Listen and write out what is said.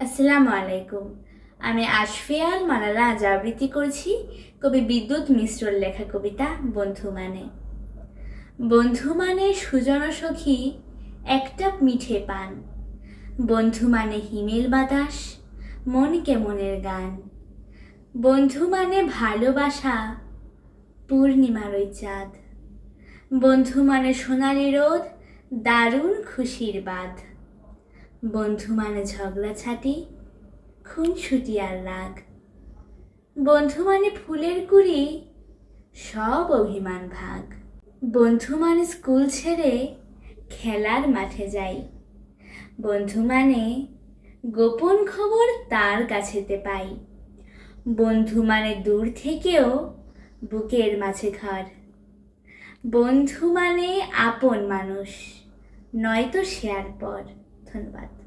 আসসালামু আলাইকুম। আমি আশফিয়াল মালালা, আজ আবৃত্তি করছি কবি বিদ্যুৎ মিশ্রর লেখা কবিতা বন্ধু মানে। বন্ধু মানে সুজন সখী, একটা মিঠে পান। বন্ধু মানে হিমেল বাতাস, মন কেমনের গান। বন্ধু মানে ভালোবাসা, পূর্ণিমার ওই চাঁদ। বন্ধু মানে সোনালি রোদ, দারুণ খুশির বাঁধ। বন্ধু মানে ঝগড়া ছাটি, খুনসুটি আর রাগ। বন্ধু মানে ফুলের কুড়ি সব অভিমান ভাগ। বন্ধু মানে স্কুল ছেড়ে খেলার মাঠে যাই। বন্ধু মানে গোপন খবর তার কাছেতে পাই। বন্ধু মানে দূর থেকেও বুকের মাঝে ঘর। বন্ধু মানে আপন মানুষ, নয়তো শেয়ার পর। ধন্যবাদ।